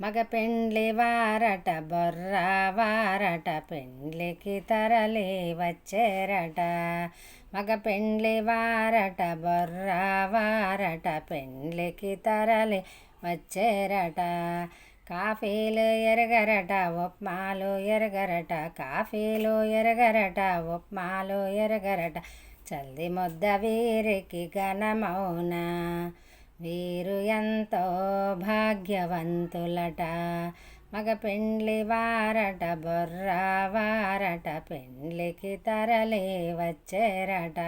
మగ పెండ్లి వారట బొర్రా వారట పెండ్లికి తరలి వచ్చేరట. మగ పెండ్లి వారట బొర్రా వారట పెండ్లికి తరలి వచ్చేరట. కాఫీలు ఎరగరట ఉప్మాలు ఎరగరట కాఫీలు ఎరగరట ఉప్మాలు ఎరగరట. చల్ది ముద్ద వీరికి ఘనమౌనా. వీరు ఎంతో భాగ్యవంతులట. మగ పెండ్లి వారట బొర్రా వారట పెండ్లికి తరలి వచ్చేరట.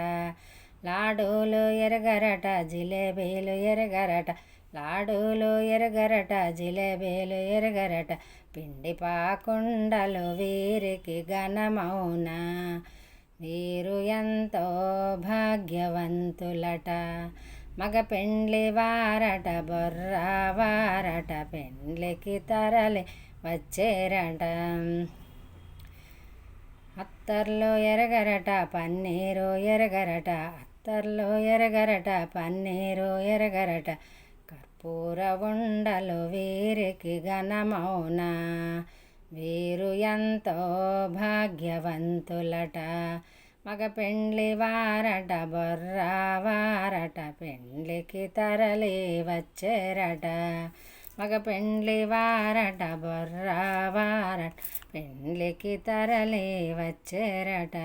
లాడులు ఎరగరట జిలేబీలు ఎరగరట. లాడులు ఎరగరట జిలేబీలు ఎరగరట. పిండి పాకుండలు వీరికి ఘనమౌన. వీరు ఎంతో భాగ్యవంతులట. మగ పెండ్లి వారట బొర్రా వారట పెండ్లికి తరలి వచ్చేరట. అత్తర్లో ఎరగరట పన్నీరు ఎరగరట అత్తర్లో ఎరగరట పన్నీరు ఎరగరట. కర్పూర ఉండలు వీరికి ఘనమౌన వీరు ఎంతో భాగ్యవంతులట. మగ పెండ్లి వారట బొర్రా వార పెండ్లికి తరలి వచ్చేరట. మగ పెండ్లి వారట బొర్రా వారట. పెండ్లికి తరలి వచ్చేరట.